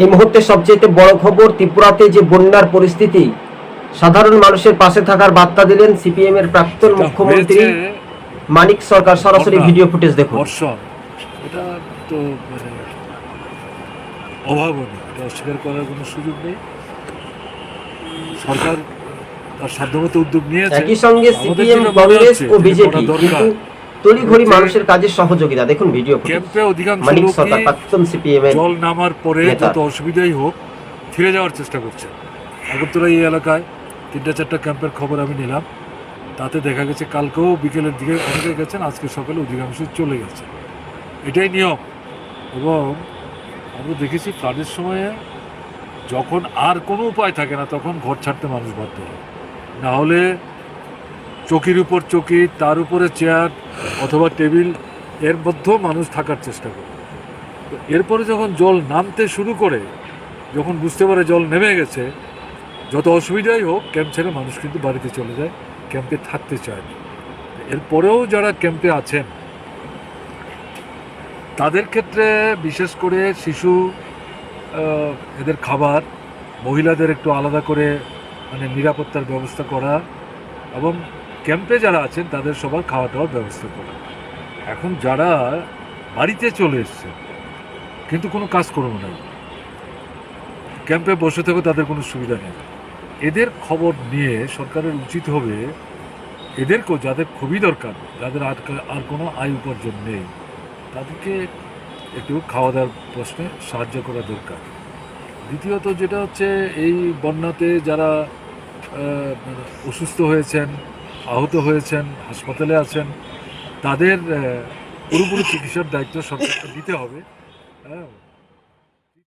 এই মুহূর্তে সবচেয়ে বড় খবর ত্রিপুরাতে যে বন্যার পরিস্থিতি সাধারণ মানুষের পাশে থাকার বার্তা দিলেন সিপিএম এর প্রাক্তন মুখ্যমন্ত্রী মানিক সরকার। সরাসরি ভিডিও ফুটেজ দেখুন। এটা তো মানে অভাবনীয়। এটা অস্বীকার করার কোনো সুযোগ নেই। সরকার তার সাধ্যমতো উদ্যোগ নিয়েছে। একই সঙ্গে সিপিএম কংগ্রেস ও বিজেপি কিন্তু তড়িঘড়ি হচ্ছে মানুষের কাজে সহযোগিতা। দেখুন ভিডিও ক্যাম্পে অধিকাংশ মানিক সরকার প্রাক্তন সিপিএম এর জল নামার পরে যত অসুবিধাই হোক ফিরে যাওয়ার চেষ্টা করছে আগরতলা এই এলাকায় তিনটা চারটা ক্যাম্পের খবর আমি নিলাম। তাতে দেখা গেছে কালকেও বিকেলের দিকে অনেকে গেছেন আজকে সকালে অধিকাংশই চলে গেছে। এটাই নিয়ম। এবং আমরা দেখেছি ফ্লাডের সময়ে যখন আর কোনো উপায় থাকে না তখন ঘর ছাড়তে মানুষ বাধ্য হয়। না হলে চকির উপর চকি, তার উপরে চেয়ার অথবা টেবিল, এর মধ্যেও মানুষ থাকার চেষ্টা করে। তো এরপরে যখন জল নামতে শুরু করে, যখন বুঝতে পারে জল নেমে গেছে, যত অসুবিধাই হোক, ক্যাম্প ছেড়ে মানুষ কিন্তু বাড়িতে চলে যায়, ক্যাম্পে থাকতে চায় না। এরপরেও যারা ক্যাম্পে আছেন, তাদের ক্ষেত্রে বিশেষ করে শিশু এদের খাবার, মহিলাদের একটু আলাদা করে মানে নিরাপত্তার ব্যবস্থা করা এবং ক্যাম্পে যারা আছেন, তাদের সবার খাওয়া দাওয়ার ব্যবস্থা করা এখন যারা বাড়িতে চলে এসছে কিন্তু কোনো কাজ করব না ক্যাম্পে বসে থেকে তাদের কোনো সুবিধা নেই। এদের খবর নিয়ে সরকারের উচিত হবে, এদেরকেও যাদের খুবই দরকার, যাদের আর আর কোনো আয় উপার্জন নেই, তাদেরকে একটু খাওয়া দাওয়ার প্রশ্নে সাহায্য করা দরকার। দ্বিতীয়ত যেটা হচ্ছে, এই বন্যাতে যারা অসুস্থ হয়েছেন আহত হয়েছেন হাসপাতালে আছেন তাদের পুরোপুরি চিকিৎসার দায়িত্ব সরকারকে দিতে হবে। হ্যাঁ।